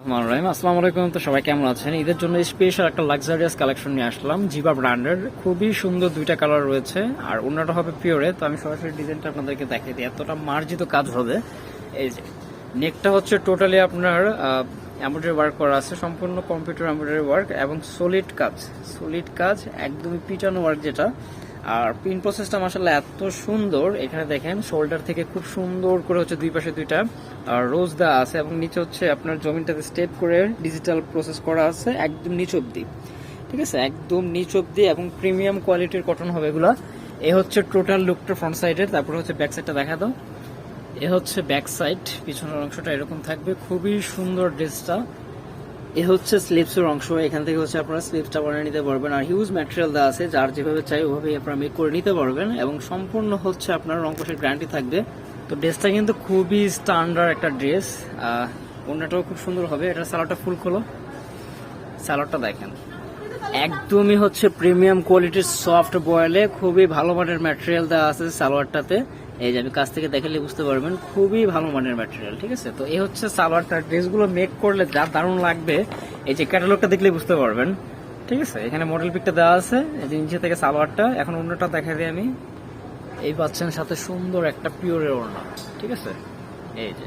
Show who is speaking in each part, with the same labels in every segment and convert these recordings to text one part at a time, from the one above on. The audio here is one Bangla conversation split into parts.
Speaker 1: আসসালামু আলাইকুম। তো সবাই কেমন আছেন? ঈদের জন্য স্পেশাল একটা লাক্সারিয়াস কালেকশন নিয়ে আসলাম, জিবা ব্র্যান্ডের। খুবই সুন্দর দুইটা কালার রয়েছে, আর অন্যটা হবে পিওরে তো আমি সরাসরি ডিজাইনটা আপনাদেরকে দেখিয়ে দিই। এতটা মার্জিত কাজ হবে। এই যে নেকটা হচ্ছে টোটালি আপনার এমব্রয়ডারি ওয়ার্ক করা আছে, সম্পূর্ণ কম্পিউটার এমব্রয়ডারি ওয়ার্ক এবং সলিড কাজ। সলিড কাজ, একদমই পিটানো ওয়ার্ক যেটা। আর পিন প্রসেসটা মাসাল্লাহ এত সুন্দর। এখানে দেখেন শোল্ডার থেকে খুব সুন্দর করে হচ্ছে দুই পাশে দুইটা আর রোজ দেওয়া আছে এবং নিচে হচ্ছে আপনার জমিনটাতে স্টেপ করে ডিজিটাল প্রসেস করা আছে একদম নিচ অব্দি ঠিক আছে? একদম নিচ অব্দি এবং প্রিমিয়াম কোয়ালিটির কটন হবে এগুলা। এ হচ্ছে টোটাল লুকটা ফ্রন্ট সাইডের তারপরে হচ্ছে ব্যাক সাইডটা দেখা দাও। এ হচ্ছে ব্যাক সাইড পিছনের অংশটা এরকম থাকবে। খুবই সুন্দর ড্রেসটা এ হচ্ছে স্লিপসের অংশ। এখান থেকে হচ্ছে আপনারা স্লিপসটা বানিয়ে নিতে পারবেন। আর হিউজ ম্যাটেরিয়াল দেওয়া আছে, যার যেভাবে চাই ওভাবেই আপনারা মেক করে নিতে পারবেন এবং সম্পূর্ণ হচ্ছে আপনার রংকশের গ্যারান্টি থাকবে। তো ড্রেসটা কিন্তু খুবই স্ট্যান্ডার্ড একটা ড্রেস অন্যটাও খুব সুন্দর হবে। এটা সালোয়ারটা ফুল খোলো সালোয়ারটা দেখেন। একদমই হচ্ছে প্রিমিয়াম কোয়ালিটির সফট বয়েলে খুবই ভালো মানের ম্যাটেরিয়াল দেওয়া আছে সালোয়ারটাতে। এই যে আমি কাছ থেকে দেখালে বুঝতে পারবেন, খুবই ভালো মানের ম্যাটেরিয়াল ঠিক আছে? তো এই হচ্ছে সালোয়ারটা ড্রেসগুলো মেক করলে যা দারুণ লাগবে, এই যে ক্যাটালগটা দেখলে বুঝতে পারবেন, ঠিক আছে? এখানে মডেল পিকটা দেওয়া আছে, এই যে নিচে থেকে সালোয়ারটা, এখন অন্যটা দেখা দিই আমি। এই পাচ্ছেন সাথে সুন্দর একটা পিওরের ওড়না, ঠিক আছে? এই যে।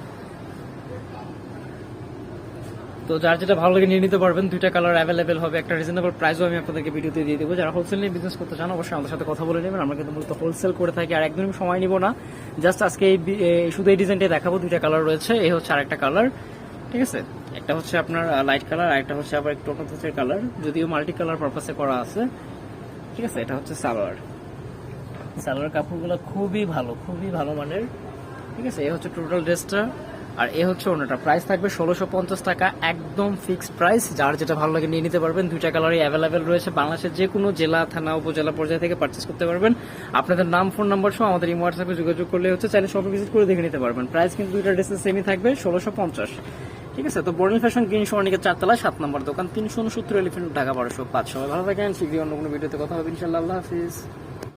Speaker 1: তো যার যেটা ভালো লাগে নিয়ে নিতে পারবেন। দুইটা কালার অ্যাভেলেবেল হবে, একটা রিজনেবল প্রাইসও আমি আপনাদেরকে ভিডিওতে দিয়ে দেবো। যারা হোলসেল নিয়ে বিজনেস করতে চান, অবশ্যই আমাদের সাথে কথা বলে নেবেন। আমরা কিন্তু মূলত হোলসেল করে থাকি আর একদমই সময় নিব না। জাস্ট আজকে এই শুধু এই ডিজাইনটাই দেখাবো, দুইটা কালার রয়েছে। এই হচ্ছে আরেকটা কালার ঠিক আছে? একটা হচ্ছে আপনার লাইট কালার আর একটা হচ্ছে আবার একটু অন্য কালার যদিও মাল্টি কালার পারপাসে করা আছে, ঠিক আছে? এটা হচ্ছে সালোয়ার। সালোয়ার কাপড়গুলো খুবই ভালো খুবই ভালো মানের, ঠিক আছে? এই হচ্ছে টোটাল ড্রেসটা আর এ হচ্ছে অন্যটা। প্রাইস থাকবে ষোলোশো পঞ্চাশ টাকা, একদম ফিক্সড প্রাইস যার যেটা ভালো লাগে নিয়ে নিতে পারবেন। দুইটা কালারই অ্যাভেলেবেল রয়েছে বাংলাদেশের যে কোনো জেলা, থানা, উপজেলা পর্যায়ে থেকে পারচেস করতে পারবেন। আপনাদের নাম ফোন নাম্বার সহ আমাদের এই হোয়াটসঅ্যাপে যোগাযোগ করলে হচ্ছে চাইলে শপে ভিজিট করে দেখে নিতে পারবেন। প্রাইস কিন্তু দুইটা ড্রেসের সেমই থাকবে, ষোলোশো পঞ্চাশ। ঠিক আছে? তো বর্ণিল ফ্যাশন গ্রিন সরণিকের চারতলা, সাত নম্বর দোকান, তিনশো উনসত্তর এলিফেন্ট ঢাকা, বারোশো পাঁচ। ভালো থাকেন, শীঘ্রই অন্য কোনো ভিডিওতে কথা হবে। ইনশাল্লাহ আল্লাহ হাফিজ।